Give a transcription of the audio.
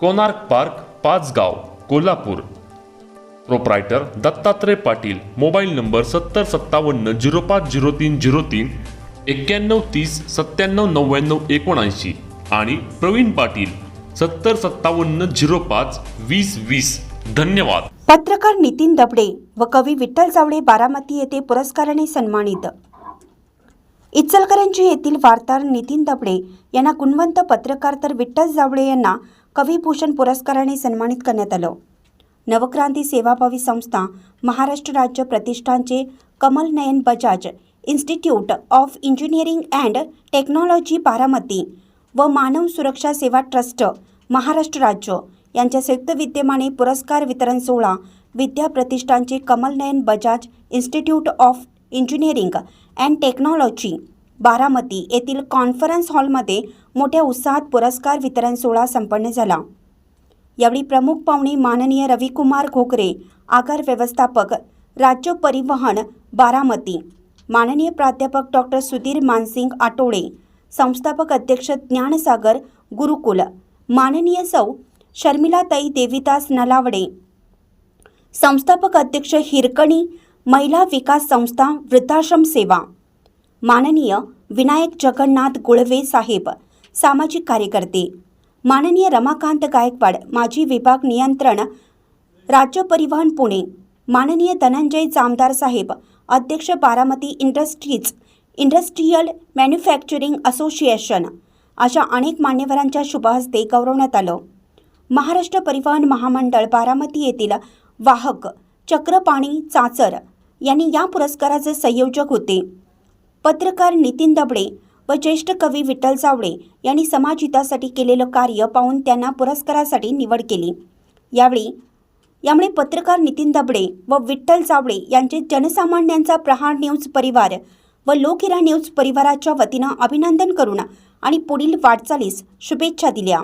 Konark park Pachgaon Kolhapur. Proprietor Dattatray Patil mobile number सत्तर सत्तावन्न zero पाच zero तीन झिरो तीन एक्क्याण्णव तीस सत्त्याण्णव नव्याण्णव एकोणऐंशी आणि प्रवीण पाटील सत्तर सत्तावन्न झिरो पाच वीस वीस. धन्यवाद. पत्रकार नितीन दबडे व कवी विठ्ठल जावडे बारामती येथे पुरस्काराने सन्मानित. इचलकरंजी येथील वार्ताहर नितीन दबडे यांना गुणवंत पत्रकार तर विठ्ठल जावळे यांना कविभूषण पुरस्काराने सन्मानित करण्यात आलं. नवक्रांती सेवाभावी संस्था महाराष्ट्र राज्य प्रतिष्ठानचे Kamal Nayan Bajaj institute of engineering and technology Baramati व मानव सुरक्षा सेवा ट्रस्ट महाराष्ट्र राज्य यांच्या संयुक्त विद्यमाने पुरस्कार वितरण सोहळा विद्या प्रतिष्ठानचे Kamal Nayan Bajaj institute of engineering and technology Baramati येथील कॉन्फरन्स हॉलमध्ये मोठ्या उत्साहात पुरस्कार वितरण सोहळा संपन्न झाला. यावेळी प्रमुख पाहुणे माननीय रविकुमार घोगरे आगार व्यवस्थापक राज्य परिवहन बारामती माननीय प्राध्यापक डॉक्टर सुधीर मानसिंग आटोळे संस्थापक अध्यक्ष ज्ञानसागर गुरुकुल माननीय सौ. शर्मिलाताई देविदास नलावडे संस्थापक अध्यक्ष हिरकणी महिला विकास संस्था वृद्धाश्रम सेवा. माननीय विनायक जगन्नाथ गुळवे साहेब सामाजिक कार्यकर्ते. माननीय रमाकांत गायकवाड माजी विभाग नियंत्रण राज्य परिवहन पुणे. माननीय धनंजय जामदार साहेब अध्यक्ष Baramati industries industrial manufacturing association. अशा अनेक मान्यवरांच्या शुभहस्ते गौरवण्यात आलं. महाराष्ट्र परिवहन महामंडळ बारामती येथील वाहक चक्रपाणी चाचर यांनी या पुरस्काराचे संयोजक होते. पत्रकार नितीन दबडे व ज्येष्ठ कवी विठ्ठल जावळे यांनी समाजहितासाठी केलेलं कार्य पाहून त्यांना पुरस्कारासाठी निवड केली. यावेळी यामुळे पत्रकार नितीन दबडे व विठ्ठल जावळे यांचे जनसामान्यांचा प्रहार न्यूज परिवार व लोकहिरा न्यूज परिवाराच्या वतीनं अभिनंदन करून आणि पुढील वाटचालीस शुभेच्छा दिल्या.